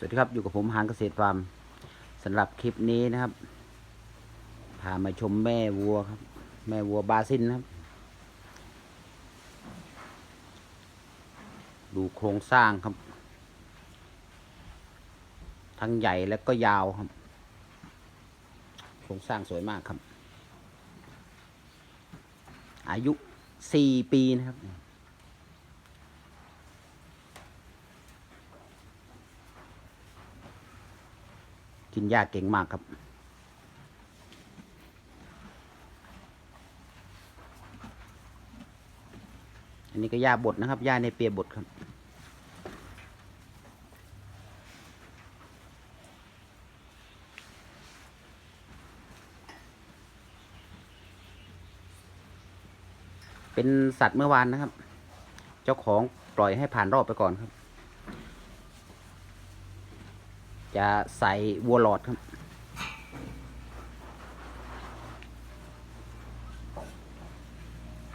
สวัสดีครับอยู่กับผมหางเกษตรฟาร์มสำหรับคลิปนี้นะครับพามาชมแม่วัวครับ แม่วัวบาซินนะครับ ดูโครงสร้างครับ ทั้งใหญ่และก็ยาวครับ โครงสร้างสวยมากครับ อายุสี่ปีนะครับ กินหญ้าเก่งมากครับ อันนี้ก็หญ้าบดนะครับหญ้าในเปียบดครับ เป็นสัตว์เมื่อวานนะครับ เจ้าของปล่อยให้ผ่านรอบไปก่อนครับ จะใส่วัวหลอดครับ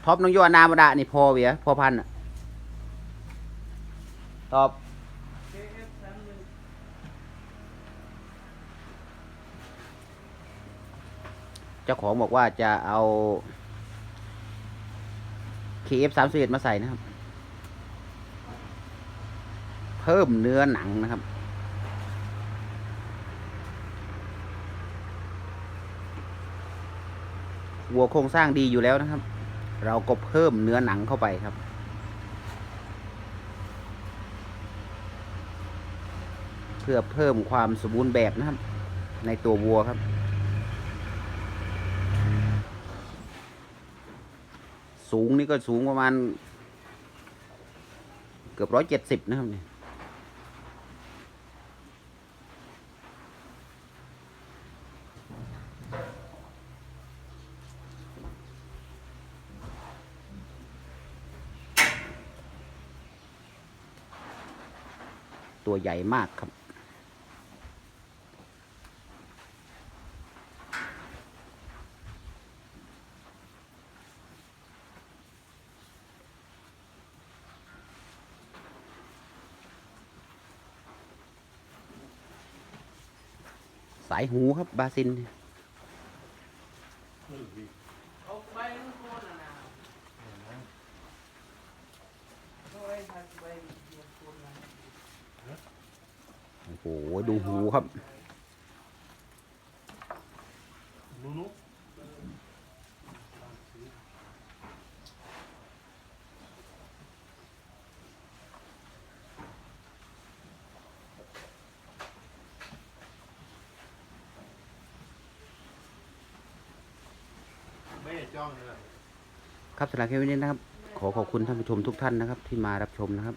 ท็อปน้องโยนามดานี่พอเวียพอพันธุ์อะตอบเจ้าของบอกว่าจะเอา KF 3 1มาใส่นะครับ เพิ่มเนื้อหนังนะครับ วัวโครงสร้างดีอยู่แล้วนะครับ เราก็เพิ่มเนื้อหนังเข้าไปครับ เพื่อเพิ่มความสมบูรณ์แบบนะครับ ในตัววัวครับ สูงนี่ก็สูงประมาณ เกือบร้อยเจ็ดสิบนะครับเนี่ย ตัวใหญ่มากครับ สายหูครับบาซิน เอาใบมันโคนอะนะเอาไว้ทำใบมันโคนนะ โอ้โหดูหูครับนุนุไม่ได้จ้องเลยครับสำหรับคลิปนี้นะครับ ขอขอบคุณท่านผู้ชมทุกท่านนะครับ ที่มารับชมนะครับ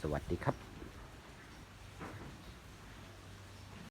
สวัสดีครับ